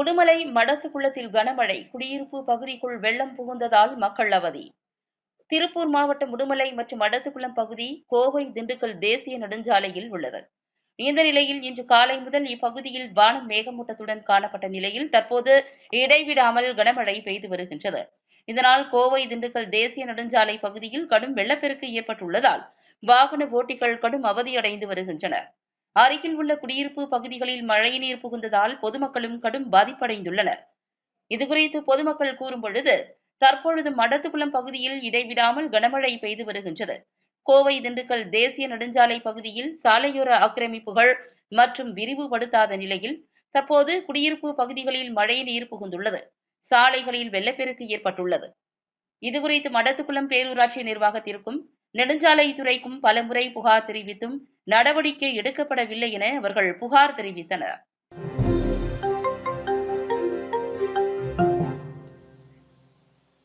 உடுமலை மடத்துக்குளத்தில் கனமழை. குடியிருப்பு பகுதிக்குள் வெள்ளம் புகுந்ததால் மக்கள் அவதி. திருப்பூர் மாவட்டம் உடுமலை மற்றும் மடத்துக்குளம் பகுதி கோவை திண்டுக்கல் தேசிய நெடுஞ்சாலையில் உள்ளது. இந்த நிலையில் இன்று காலை முதல் இப்பகுதியில் வானம் மேகமூட்டத்துடன் காணப்பட்ட நிலையில் தற்போது இடைவிடாமல் கனமழை பெய்து வருகின்றது. இதனால் கோவை திண்டுக்கல் தேசிய நெடுஞ்சாலை பகுதியில் கடும் வெள்ளப்பெருக்கு ஏற்பட்டுள்ளதால் வாகன ஓட்டிகள் கடும் அவதியடைந்து வருகின்றனர். அருகில் உள்ள குடியிருப்பு பகுதிகளில் மழைநீர் புகுந்ததால் பொதுமக்களும் கடும் பாதிப்படைந்துள்ளனர். இதுகுறித்து பொதுமக்கள் கூறும் பொழுது தற்பொழுது மடத்துக்குளம் பகுதியில் இடைவிடாமல் கனமழை பெய்து வருகின்றது. கோவை திண்டுக்கல் தேசிய நெடுஞ்சாலை பகுதியில் சாலையோர ஆக்கிரமிப்புகள் மற்றும் விரிவுபடுத்தாத நிலையில் தற்போது குடியிருப்பு பகுதிகளில் மழைநீர் புகுந்துள்ளது. சாலைகளில் வெள்ளப்பெருக்கு ஏற்பட்டுள்ளது. இதுகுறித்து மடத்துக்குளம் பேரூராட்சி நிர்வாகத்திற்கும் நெடுஞ்சாலைத்துறைக்கும் பலமுறை புகார் தெரிவித்தும் நடவடிக்கை எடுக்கப்படவில்லை என அவர்கள் புகார் தெரிவித்தனர்.